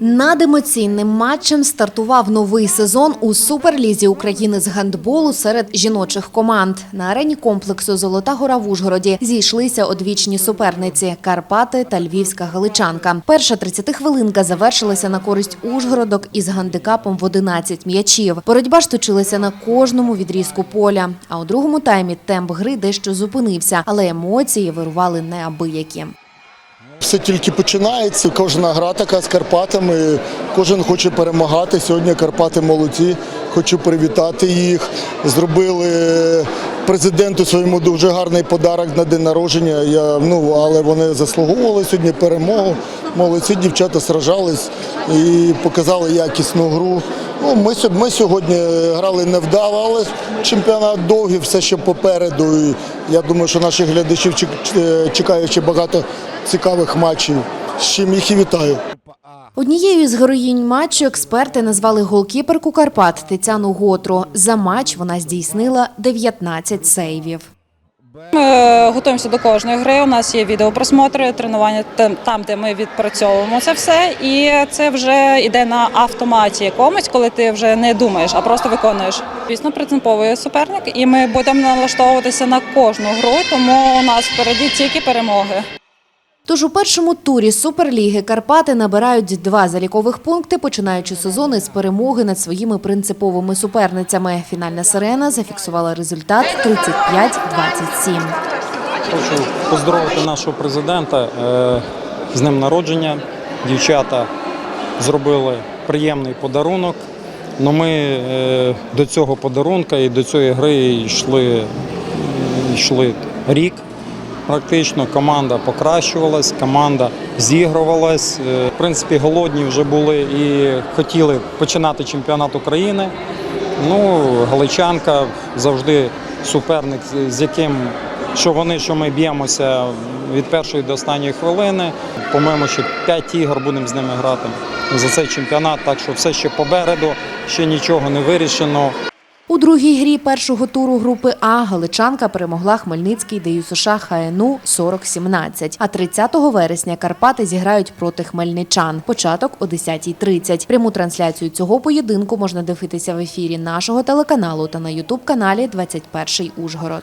Над емоційним матчем стартував новий сезон у Суперлізі України з гандболу серед жіночих команд. На арені комплексу Золота гора в Ужгороді зійшлися одвічні суперниці Карпати та Львівська Галичанка. Перша 30 хвилинка завершилася на користь Ужгородок із гандикапом в 11 м'ячів. Боротьба ж точилася на кожному відрізку поля. А у другому таймі темп гри дещо зупинився, але емоції вирували неабиякі. Все тільки починається. Кожна гра така з Карпатами. Кожен хоче перемагати. Сьогодні Карпати молодці. Хочу привітати їх. Зробили президенту своєму дуже гарний подарок на день народження. Я, ну, але вони заслуговували сьогодні перемогу. Молодці дівчата сражались і показали якісну гру. Ну, ми, ми сьогодні грали невдало, але чемпіонат довгий, все ще попереду. І я думаю, що наших глядачів е, чекає ще багато цікавих матчів. З чим їх і вітаю. Однією з героїнь матчу експерти назвали голкіперку Карпат Тетяну Готру. За матч вона здійснила 19 сейвів. Ми готуємося до кожної гри. У нас є відеопросмотри, тренування там- там, де ми відпрацьовуємо це все. І це вже йде на автоматі якомусь, коли ти вже не думаєш, а просто виконуєш. Звісно, принциповий суперник, і ми будемо налаштовуватися на кожну гру, тому у нас впереді тільки перемоги. Тож у першому турі Суперліги Карпати набирають два залікових пункти, починаючи сезон із перемоги над своїми принциповими суперницями. Фінальна сирена зафіксувала результат 35-27. Хочу поздоровити нашого президента е, з ним народження. Дівчата зробили приємний подарунок. Ну, ми е, до цього подарунка і до цієї гри йшли, йшли рік. Практично команда покращувалась, команда зігрувалась. Е, В принципі, голодні вже були і хотіли починати чемпіонат України. Ну, Галичанка завжди суперник, з яким що вони, що ми б'ємося від першої до останньої хвилини. По-моєму, ще 5 ігор будемо з ними грати за цей чемпіонат, так що все ще попереду, ще нічого не вирішено. У другій грі першого туру групи А Галичанка перемогла Хмельницький ДЮСШ ХНУ 40-17. А 30 вересня Карпати зіграють проти хмельничан. Початок о 10.30. Пряму трансляцію цього поєдинку можна дивитися в ефірі нашого телеканалу та на ютуб каналі 21 Ужгород.